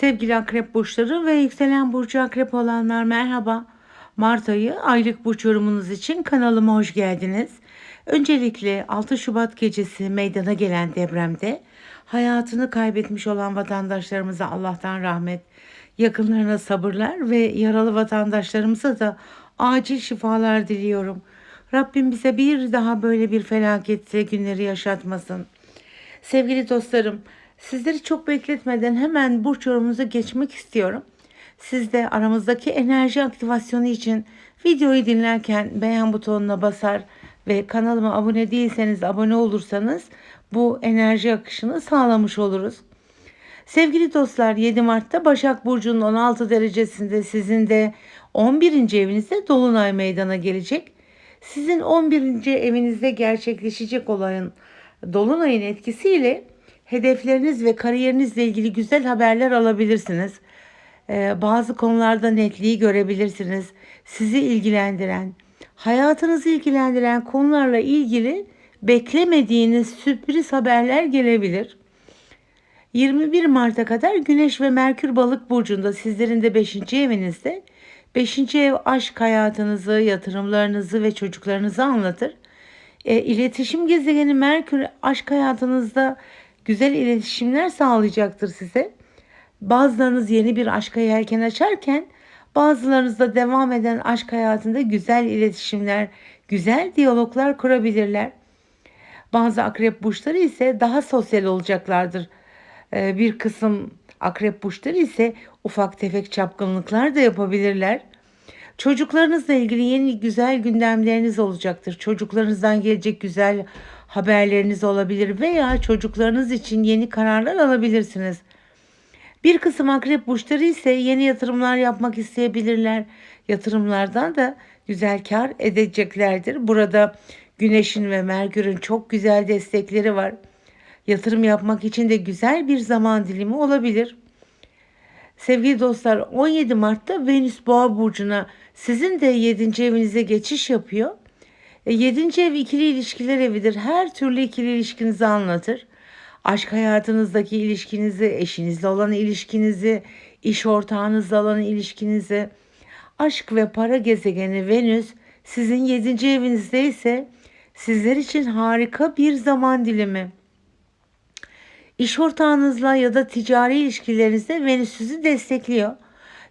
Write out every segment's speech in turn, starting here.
Sevgili akrep burçları ve yükselen burcu akrep olanlar merhaba. Mart ayı aylık burç yorumunuz için kanalıma hoş geldiniz. Öncelikle 6 Şubat gecesi meydana gelen depremde hayatını kaybetmiş olan vatandaşlarımıza Allah'tan rahmet, yakınlarına sabırlar ve yaralı vatandaşlarımıza da acil şifalar diliyorum. Rabbim bize bir daha böyle bir felakette günleri yaşatmasın. Sevgili dostlarım, sizleri çok bekletmeden hemen burç yorumunuza geçmek istiyorum. Siz de aramızdaki enerji aktivasyonu için videoyu dinlerken beğen butonuna basar ve kanalıma abone değilseniz abone olursanız bu enerji akışını sağlamış oluruz. Sevgili dostlar 7 Mart'ta Başak Burcu'nun 16 derecesinde sizin de 11. evinizde Dolunay meydana gelecek. Sizin 11. evinizde gerçekleşecek olan Dolunay'ın etkisiyle hedefleriniz ve kariyerinizle ilgili güzel haberler alabilirsiniz. Ee, bazı konularda netliği görebilirsiniz. Sizi ilgilendiren, hayatınızı ilgilendiren konularla ilgili beklemediğiniz sürpriz haberler gelebilir. 21 Mart'a kadar Güneş ve Merkür Balık burcunda sizlerin de 5. evinizde. 5. ev aşk hayatınızı, yatırımlarınızı ve çocuklarınızı anlatır. E, iletişim gezegeni Merkür aşk hayatınızda güzel iletişimler sağlayacaktır size. Bazılarınız yeni bir aşka yelken açarken bazılarınız da devam eden aşk hayatında güzel iletişimler, güzel diyaloglar kurabilirler. Bazı akrep burçları ise daha sosyal olacaklardır. Ee, bir kısım akrep burçları ise ufak tefek çapkınlıklar da yapabilirler. Çocuklarınızla ilgili yeni güzel gündemleriniz olacaktır. Çocuklarınızdan gelecek güzel haberleriniz olabilir veya çocuklarınız için yeni kararlar alabilirsiniz. Bir kısım akrep burçları ise yeni yatırımlar yapmak isteyebilirler. Yatırımlardan da güzel kar edeceklerdir. Burada Güneş'in ve Merkür'ün çok güzel destekleri var. Yatırım yapmak için de güzel bir zaman dilimi olabilir. Sevgili dostlar 17 Mart'ta Venüs Boğa burcuna sizin de 7. evinize geçiş yapıyor. E, 7. ev ikili ilişkiler evidir. Her türlü ikili ilişkinizi anlatır. Aşk hayatınızdaki ilişkinizi, eşinizle olan ilişkinizi, iş ortağınızla olan ilişkinizi, aşk ve para gezegeni Venüs sizin 7. evinizde ise sizler için harika bir zaman dilimi. İş ortağınızla ya da ticari ilişkilerinizde Venüs sizi destekliyor.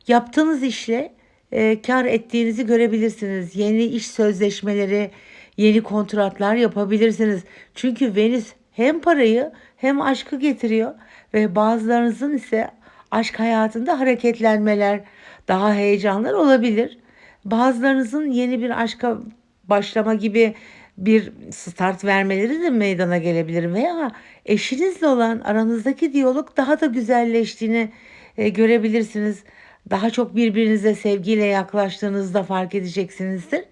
Yaptığınız işle e, kar ettiğinizi görebilirsiniz. Yeni iş sözleşmeleri, yeni kontratlar yapabilirsiniz. Çünkü Venüs hem parayı hem aşkı getiriyor ve bazılarınızın ise aşk hayatında hareketlenmeler, daha heyecanlar olabilir. Bazılarınızın yeni bir aşka başlama gibi bir start vermeleri de meydana gelebilir veya eşinizle olan aranızdaki diyalog daha da güzelleştiğini e, görebilirsiniz. Daha çok birbirinize sevgiyle yaklaştığınızda fark edeceksinizdir.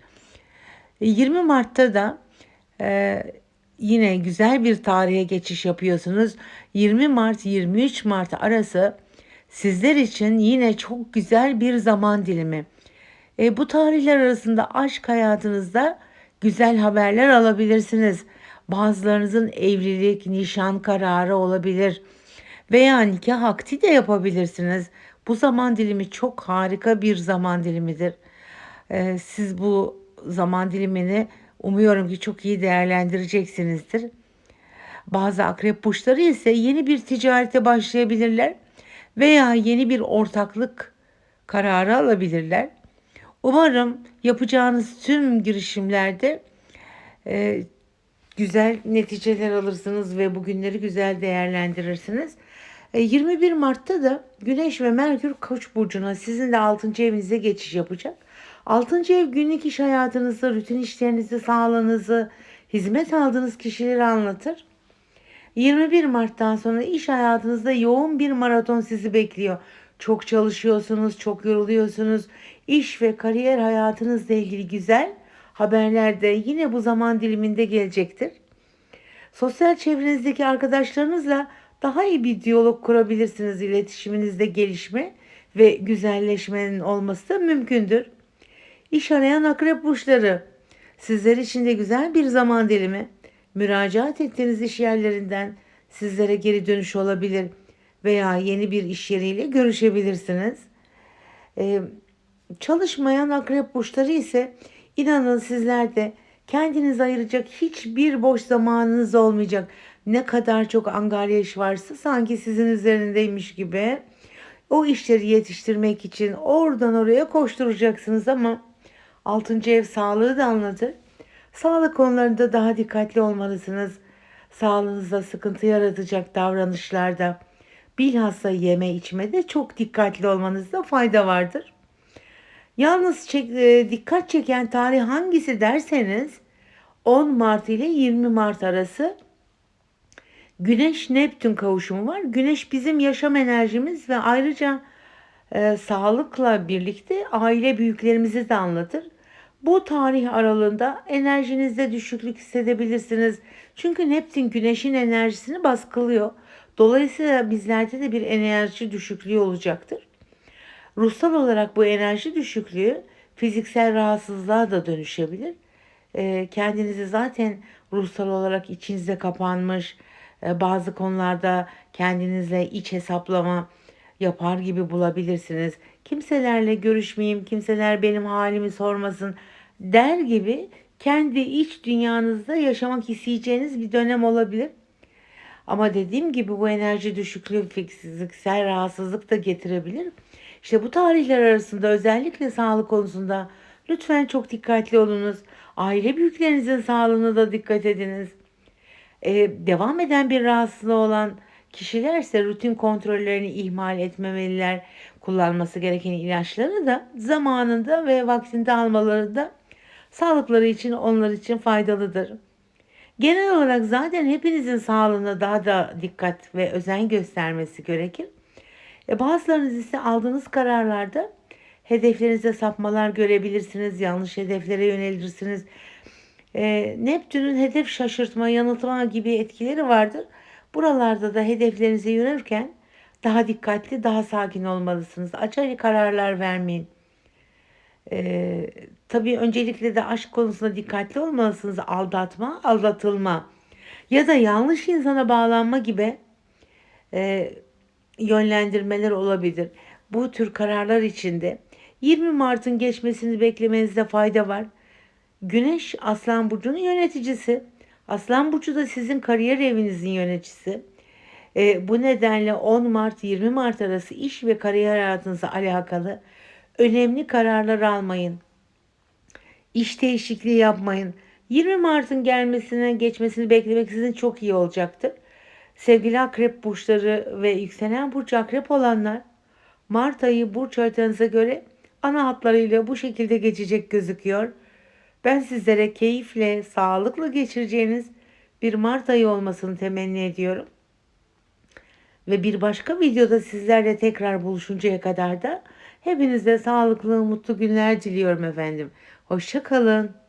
20 Mart'ta da e, yine güzel bir tarihe geçiş yapıyorsunuz. 20 Mart 23 Mart arası sizler için yine çok güzel bir zaman dilimi. E, bu tarihler arasında aşk hayatınızda güzel haberler alabilirsiniz. Bazılarınızın evlilik, nişan kararı olabilir veya nikah akti de yapabilirsiniz. Bu zaman dilimi çok harika bir zaman dilimidir. Ee, siz bu zaman dilimini umuyorum ki çok iyi değerlendireceksinizdir. Bazı akrep burçları ise yeni bir ticarete başlayabilirler veya yeni bir ortaklık kararı alabilirler. Umarım yapacağınız tüm girişimlerde e, güzel neticeler alırsınız ve bugünleri güzel değerlendirirsiniz. 21 e, Mart'ta da Güneş ve Merkür Koç burcuna sizin de 6. evinize geçiş yapacak. 6. ev günlük iş hayatınızı, rutin işlerinizi, sağlığınızı, hizmet aldığınız kişileri anlatır. 21 Mart'tan sonra iş hayatınızda yoğun bir maraton sizi bekliyor. Çok çalışıyorsunuz, çok yoruluyorsunuz. İş ve kariyer hayatınızla ilgili güzel haberler de yine bu zaman diliminde gelecektir. Sosyal çevrenizdeki arkadaşlarınızla daha iyi bir diyalog kurabilirsiniz. İletişiminizde gelişme ve güzelleşmenin olması mümkündür. İş arayan akrep burçları sizler için de güzel bir zaman dilimi. Müracaat ettiğiniz iş yerlerinden sizlere geri dönüş olabilir veya yeni bir iş yeriyle görüşebilirsiniz. Ee, çalışmayan akrep burçları ise inanın sizler de kendiniz ayıracak hiçbir boş zamanınız olmayacak. Ne kadar çok angarya iş varsa sanki sizin üzerindeymiş gibi o işleri yetiştirmek için oradan oraya koşturacaksınız ama 6. ev sağlığı da anlatır. Sağlık konularında daha dikkatli olmalısınız. Sağlığınızda sıkıntı yaratacak davranışlarda bilhassa yeme içmede çok dikkatli olmanızda fayda vardır. Yalnız çek, e, dikkat çeken tarih hangisi derseniz 10 Mart ile 20 Mart arası Güneş Neptün kavuşumu var. Güneş bizim yaşam enerjimiz ve ayrıca e, sağlıkla birlikte aile büyüklerimizi de anlatır. Bu tarih aralığında enerjinizde düşüklük hissedebilirsiniz. Çünkü Neptün güneşin enerjisini baskılıyor. Dolayısıyla bizlerde de bir enerji düşüklüğü olacaktır. Ruhsal olarak bu enerji düşüklüğü fiziksel rahatsızlığa da dönüşebilir. E, kendinizi zaten ruhsal olarak içinizde kapanmış, bazı konularda kendinizle iç hesaplama yapar gibi bulabilirsiniz. Kimselerle görüşmeyeyim, kimseler benim halimi sormasın der gibi kendi iç dünyanızda yaşamak isteyeceğiniz bir dönem olabilir. Ama dediğim gibi bu enerji düşüklüğü fiziksel rahatsızlık da getirebilir. İşte bu tarihler arasında özellikle sağlık konusunda lütfen çok dikkatli olunuz. Aile büyüklerinizin sağlığına da dikkat ediniz. Ee, devam eden bir rahatsızlığı olan kişilerse rutin kontrollerini ihmal etmemeliler. Kullanması gereken ilaçları da zamanında ve vaktinde almaları da sağlıkları için onlar için faydalıdır. Genel olarak zaten hepinizin sağlığına daha da dikkat ve özen göstermesi gerekir. E bazılarınız ise aldığınız kararlarda hedeflerinize sapmalar görebilirsiniz, yanlış hedeflere yönelirsiniz. E, Neptün'ün hedef şaşırtma, yanıltma gibi etkileri vardır. Buralarda da hedeflerinize yönelirken daha dikkatli, daha sakin olmalısınız. Acele kararlar vermeyin. Ee, tabii öncelikle de aşk konusunda dikkatli olmalısınız. Aldatma, aldatılma ya da yanlış insana bağlanma gibi e, yönlendirmeler olabilir. Bu tür kararlar içinde 20 Mart'ın geçmesini beklemenizde fayda var. Güneş Aslan Burcu'nun yöneticisi. Aslan Burcu da sizin kariyer evinizin yöneticisi. E, bu nedenle 10 Mart 20 Mart arası iş ve kariyer hayatınızla alakalı önemli kararlar almayın. İş değişikliği yapmayın. 20 Mart'ın gelmesine geçmesini beklemek sizin çok iyi olacaktır. Sevgili akrep burçları ve yükselen burç akrep olanlar Mart ayı burç haritanıza göre ana hatlarıyla bu şekilde geçecek gözüküyor. Ben sizlere keyifle, sağlıklı geçireceğiniz bir Mart ayı olmasını temenni ediyorum. Ve bir başka videoda sizlerle tekrar buluşuncaya kadar da hepinize sağlıklı, mutlu günler diliyorum efendim. Hoşçakalın.